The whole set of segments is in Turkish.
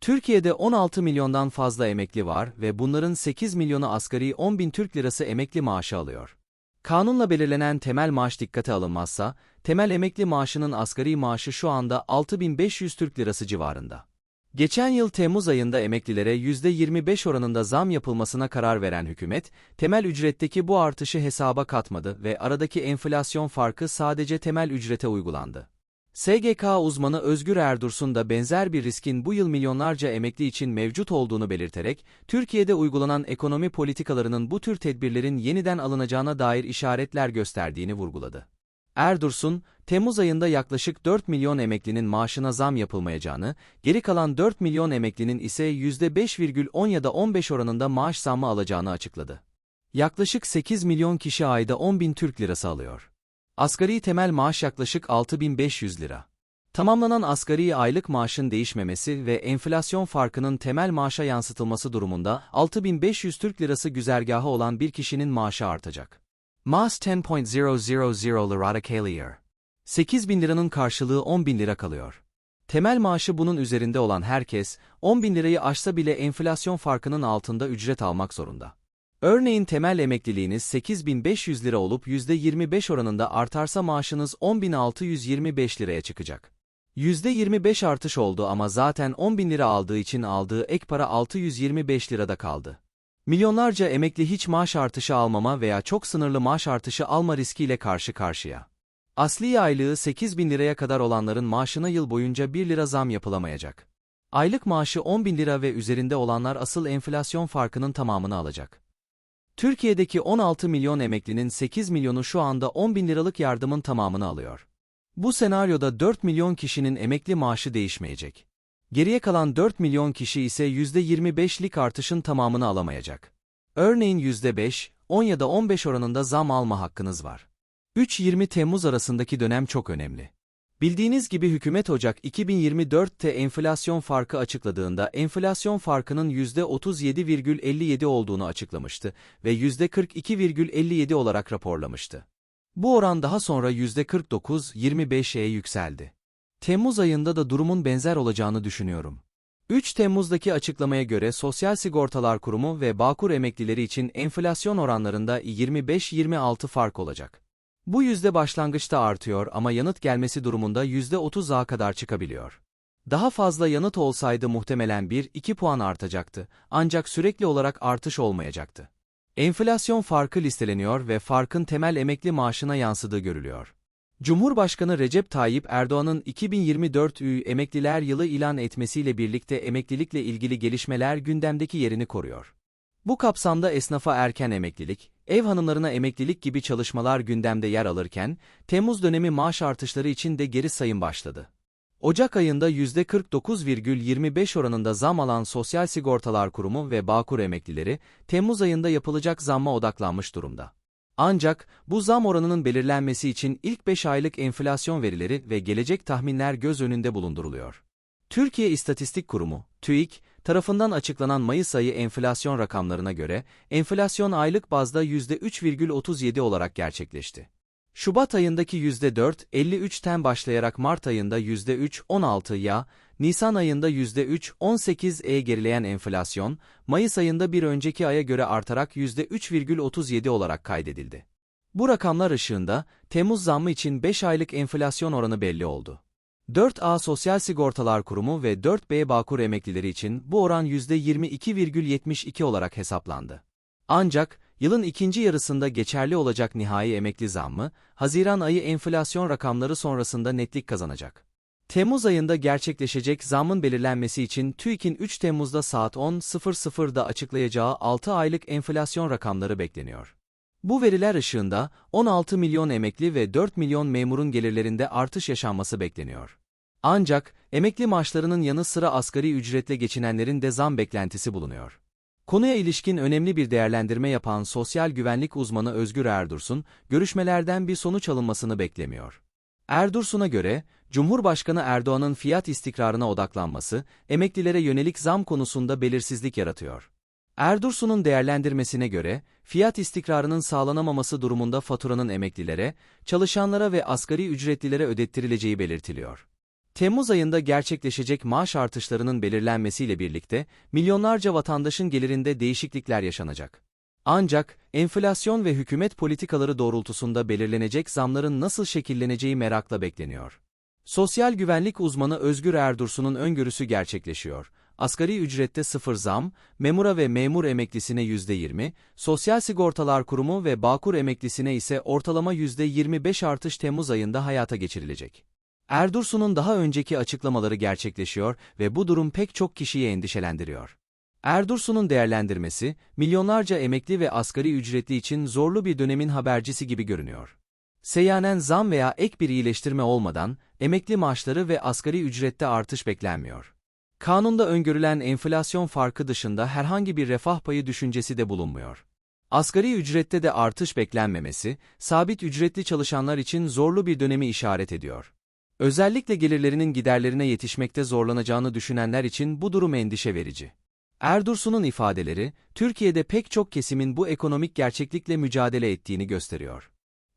Türkiye'de 16 milyondan fazla emekli var ve bunların 8 milyonu asgari 10 bin Türk lirası emekli maaşı alıyor. Kanunla belirlenen temel maaş dikkate alınmazsa, temel emekli maaşının asgari maaşı şu anda 6500 Türk lirası civarında. Geçen yıl Temmuz ayında emeklilere %25 oranında zam yapılmasına karar veren hükümet, temel ücretteki bu artışı hesaba katmadı ve aradaki enflasyon farkı sadece temel ücrete uygulandı. SGK uzmanı Özgür Erdursun da benzer bir riskin bu yıl milyonlarca emekli için mevcut olduğunu belirterek, Türkiye'de uygulanan ekonomi politikalarının bu tür tedbirlerin yeniden alınacağına dair işaretler gösterdiğini vurguladı. Erdursun, Temmuz ayında yaklaşık 4 milyon emeklinin maaşına zam yapılmayacağını, geri kalan 4 milyon emeklinin ise %5,10 ya da 15 oranında maaş zammı alacağını açıkladı. Yaklaşık 8 milyon kişi ayda 10 bin Türk lirası alıyor. Asgari temel maaş yaklaşık 6500 lira. Tamamlanan asgari aylık maaşın değişmemesi ve enflasyon farkının temel maaşa yansıtılması durumunda 6500 Türk lirası güzergahı olan bir kişinin maaşı artacak. Maaş 10.000 lirada kalıyor. 8 bin liranın karşılığı 10 bin lira kalıyor. Temel maaşı bunun üzerinde olan herkes, 10 bin lirayı aşsa bile enflasyon farkının altında ücret almak zorunda. Örneğin temel emekliliğiniz 8500 lira olup %25 oranında artarsa maaşınız 10.625 liraya çıkacak. %25 artış oldu ama zaten 10.000 lira aldığı için aldığı ek para 625 lirada kaldı. Milyonlarca emekli hiç maaş artışı almama veya çok sınırlı maaş artışı alma riskiyle karşı karşıya. Asli aylığı 8 bin liraya kadar olanların maaşına yıl boyunca 1 lira zam yapılamayacak. Aylık maaşı 10 bin lira ve üzerinde olanlar asıl enflasyon farkının tamamını alacak. Türkiye'deki 16 milyon emeklinin 8 milyonu şu anda 10 bin liralık yardımın tamamını alıyor. Bu senaryoda 4 milyon kişinin emekli maaşı değişmeyecek. Geriye kalan 4 milyon kişi ise %25'lik artışın tamamını alamayacak. Örneğin %5, 10 ya da 15 oranında zam alma hakkınız var. 3-20 Temmuz arasındaki dönem çok önemli. Bildiğiniz gibi hükümet Ocak 2024'te enflasyon farkı açıkladığında enflasyon farkının %37,57 olduğunu açıklamıştı ve %42,57 olarak raporlamıştı. Bu oran daha sonra %49,25'e yükseldi. Temmuz ayında da durumun benzer olacağını düşünüyorum. 3 Temmuz'daki açıklamaya göre Sosyal Sigortalar Kurumu ve Bağkur emeklileri için enflasyon oranlarında 25-26 fark olacak. Bu yüzde başlangıçta artıyor ama yanıt gelmesi durumunda yüzde 30'a kadar çıkabiliyor. Daha fazla yanıt olsaydı muhtemelen 1-2 puan artacaktı ancak sürekli olarak artış olmayacaktı. Enflasyon farkı listeleniyor ve farkın temel emekli maaşına yansıdığı görülüyor. Cumhurbaşkanı Recep Tayyip Erdoğan'ın 2024 Üİ Emekliler Yılı ilan etmesiyle birlikte emeklilikle ilgili gelişmeler gündemdeki yerini koruyor. Bu kapsamda esnafa erken emeklilik, ev hanımlarına emeklilik gibi çalışmalar gündemde yer alırken, Temmuz dönemi maaş artışları için de geri sayım başladı. Ocak ayında %49,25 oranında zam alan Sosyal Sigortalar Kurumu ve Bağkur emeklileri, Temmuz ayında yapılacak zamma odaklanmış durumda. Ancak bu zam oranının belirlenmesi için ilk 5 aylık enflasyon verileri ve gelecek tahminler göz önünde bulunduruluyor. Türkiye İstatistik Kurumu, TÜİK, tarafından açıklanan Mayıs ayı enflasyon rakamlarına göre, enflasyon aylık bazda %3,37 olarak gerçekleşti. Şubat ayındaki %4,53'ten başlayarak Mart ayında %3,16'ya, Nisan ayında %3,18'e gerileyen enflasyon, Mayıs ayında bir önceki aya göre artarak %3,37 olarak kaydedildi. Bu rakamlar ışığında, Temmuz zammı için 5 aylık enflasyon oranı belli oldu. 4A Sosyal Sigortalar Kurumu ve 4B Bağkur emeklileri için bu oran %22,72 olarak hesaplandı. Ancak, yılın ikinci yarısında geçerli olacak nihai emekli zammı, Haziran ayı enflasyon rakamları sonrasında netlik kazanacak. Temmuz ayında gerçekleşecek zammın belirlenmesi için TÜİK'in 3 Temmuz'da saat 10.00'da açıklayacağı 6 aylık enflasyon rakamları bekleniyor. Bu veriler ışığında 16 milyon emekli ve 4 milyon memurun gelirlerinde artış yaşanması bekleniyor. Ancak emekli maaşlarının yanı sıra asgari ücretle geçinenlerin de zam beklentisi bulunuyor. Konuya ilişkin önemli bir değerlendirme yapan sosyal güvenlik uzmanı Özgür Erdursun, görüşmelerden bir sonuç alınmasını beklemiyor. Erdursun'a göre, Cumhurbaşkanı Erdoğan'ın fiyat istikrarına odaklanması, emeklilere yönelik zam konusunda belirsizlik yaratıyor. Erdursun'un değerlendirmesine göre, fiyat istikrarının sağlanamaması durumunda faturanın emeklilere, çalışanlara ve asgari ücretlilere ödettirileceği belirtiliyor. Temmuz ayında gerçekleşecek maaş artışlarının belirlenmesiyle birlikte milyonlarca vatandaşın gelirinde değişiklikler yaşanacak. Ancak enflasyon ve hükümet politikaları doğrultusunda belirlenecek zamların nasıl şekilleneceği merakla bekleniyor. Sosyal güvenlik uzmanı Özgür Erdursun'un öngörüsü gerçekleşiyor. Asgari ücrette sıfır zam, memura ve memur emeklisine %20, Sosyal Sigortalar Kurumu ve Bağkur emeklisine ise ortalama %25 artış Temmuz ayında hayata geçirilecek. Erdursun'un daha önceki açıklamaları gerçekleşiyor ve bu durum pek çok kişiyi endişelendiriyor. Erdursun'un değerlendirmesi, milyonlarca emekli ve asgari ücretli için zorlu bir dönemin habercisi gibi görünüyor. Seyyanen zam veya ek bir iyileştirme olmadan, emekli maaşları ve asgari ücrette artış beklenmiyor. Kanunda öngörülen enflasyon farkı dışında herhangi bir refah payı düşüncesi de bulunmuyor. Asgari ücrette de artış beklenmemesi, sabit ücretli çalışanlar için zorlu bir dönemi işaret ediyor. Özellikle gelirlerinin giderlerine yetişmekte zorlanacağını düşünenler için bu durum endişe verici. Erdursun'un ifadeleri, Türkiye'de pek çok kesimin bu ekonomik gerçeklikle mücadele ettiğini gösteriyor.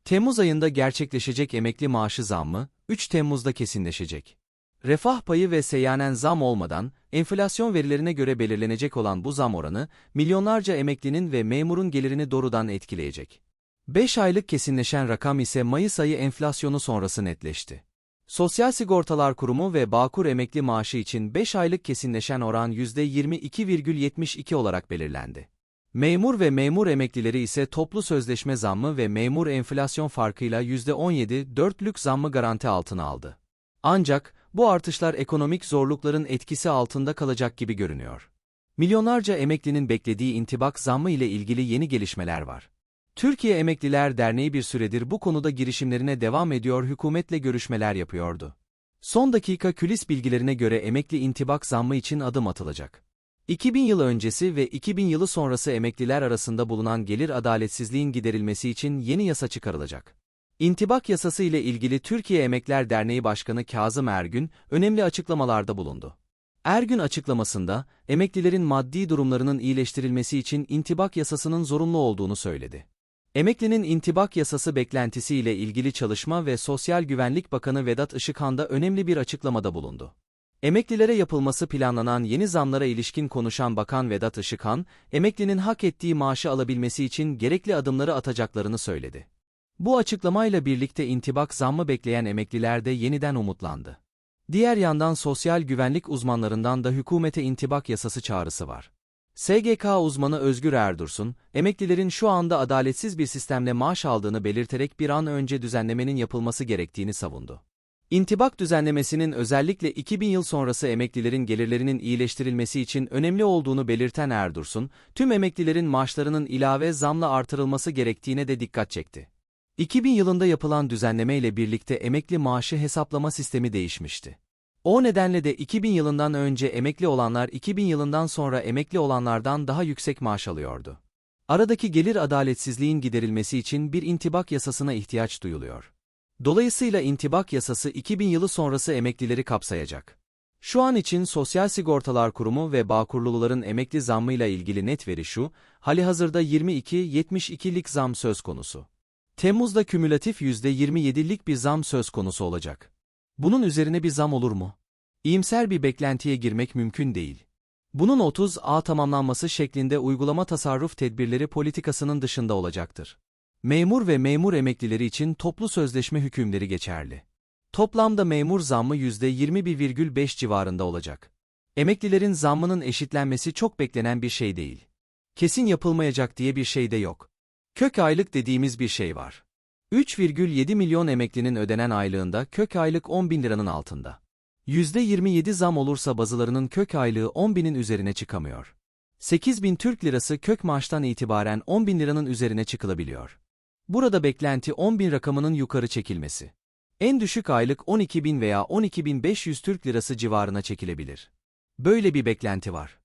Temmuz ayında gerçekleşecek emekli maaşı zammı, 3 Temmuz'da kesinleşecek. Refah payı ve seyyanen zam olmadan, enflasyon verilerine göre belirlenecek olan bu zam oranı, milyonlarca emeklinin ve memurun gelirini doğrudan etkileyecek. 5 aylık kesinleşen rakam ise Mayıs ayı enflasyonu sonrası netleşti. Sosyal Sigortalar Kurumu ve Bağkur emekli maaşı için 5 aylık kesinleşen oran %22,72 olarak belirlendi. Memur ve memur emeklileri ise toplu sözleşme zammı ve memur enflasyon farkıyla %17,4'lük zammı garanti altına aldı. Ancak, bu artışlar ekonomik zorlukların etkisi altında kalacak gibi görünüyor. Milyonlarca emeklinin beklediği intibak zammı ile ilgili yeni gelişmeler var. Türkiye Emekliler Derneği bir süredir bu konuda girişimlerine devam ediyor hükümetle görüşmeler yapıyordu. Son dakika külis bilgilerine göre emekli intibak zammı için adım atılacak. 2000 yıl öncesi ve 2000 yılı sonrası emekliler arasında bulunan gelir adaletsizliğin giderilmesi için yeni yasa çıkarılacak. İntibak yasası ile ilgili Türkiye Emekler Derneği Başkanı Kazım Ergün önemli açıklamalarda bulundu. Ergün açıklamasında, emeklilerin maddi durumlarının iyileştirilmesi için intibak yasasının zorunlu olduğunu söyledi. Emeklinin intibak yasası beklentisi ile ilgili Çalışma ve Sosyal Güvenlik Bakanı Vedat Işıkhan da önemli bir açıklamada bulundu. Emeklilere yapılması planlanan yeni zamlara ilişkin konuşan Bakan Vedat Işıkhan, emeklinin hak ettiği maaşı alabilmesi için gerekli adımları atacaklarını söyledi. Bu açıklamayla birlikte intibak zammı bekleyen emekliler de yeniden umutlandı. Diğer yandan sosyal güvenlik uzmanlarından da hükümete intibak yasası çağrısı var. SGK uzmanı Özgür Erdursun, emeklilerin şu anda adaletsiz bir sistemle maaş aldığını belirterek bir an önce düzenlemenin yapılması gerektiğini savundu. İntibak düzenlemesinin özellikle 2000 yıl sonrası emeklilerin gelirlerinin iyileştirilmesi için önemli olduğunu belirten Erdursun, tüm emeklilerin maaşlarının ilave zamla artırılması gerektiğine de dikkat çekti. 2000 yılında yapılan düzenleme ile birlikte emekli maaşı hesaplama sistemi değişmişti. O nedenle de 2000 yılından önce emekli olanlar 2000 yılından sonra emekli olanlardan daha yüksek maaş alıyordu. Aradaki gelir adaletsizliğin giderilmesi için bir intibak yasasına ihtiyaç duyuluyor. Dolayısıyla intibak yasası 2000 yılı sonrası emeklileri kapsayacak. Şu an için Sosyal Sigortalar Kurumu ve Bağkurluların emekli zammıyla ilgili net veri şu, halihazırda 22-72'lik zam söz konusu. Temmuz'da kümülatif %27'lik bir zam söz konusu olacak. Bunun üzerine bir zam olur mu? İyimser bir beklentiye girmek mümkün değil. Bunun 30A tamamlanması şeklinde uygulama tasarruf tedbirleri politikasının dışında olacaktır. Memur ve memur emeklileri için toplu sözleşme hükümleri geçerli. Toplamda memur zammı %21,5 civarında olacak. Emeklilerin zammının eşitlenmesi çok beklenen bir şey değil. Kesin yapılmayacak diye bir şey de yok. Kök aylık dediğimiz bir şey var. 3,7 milyon emeklinin ödenen aylığında kök aylık 10 bin liranın altında. %27 zam olursa bazılarının kök aylığı 10 binin üzerine çıkamıyor. 8 bin Türk lirası kök maaştan itibaren 10 bin liranın üzerine çıkılabiliyor. Burada beklenti 10 bin rakamının yukarı çekilmesi. En düşük aylık 12 bin veya 12 bin 500 Türk lirası civarına çekilebilir. Böyle bir beklenti var.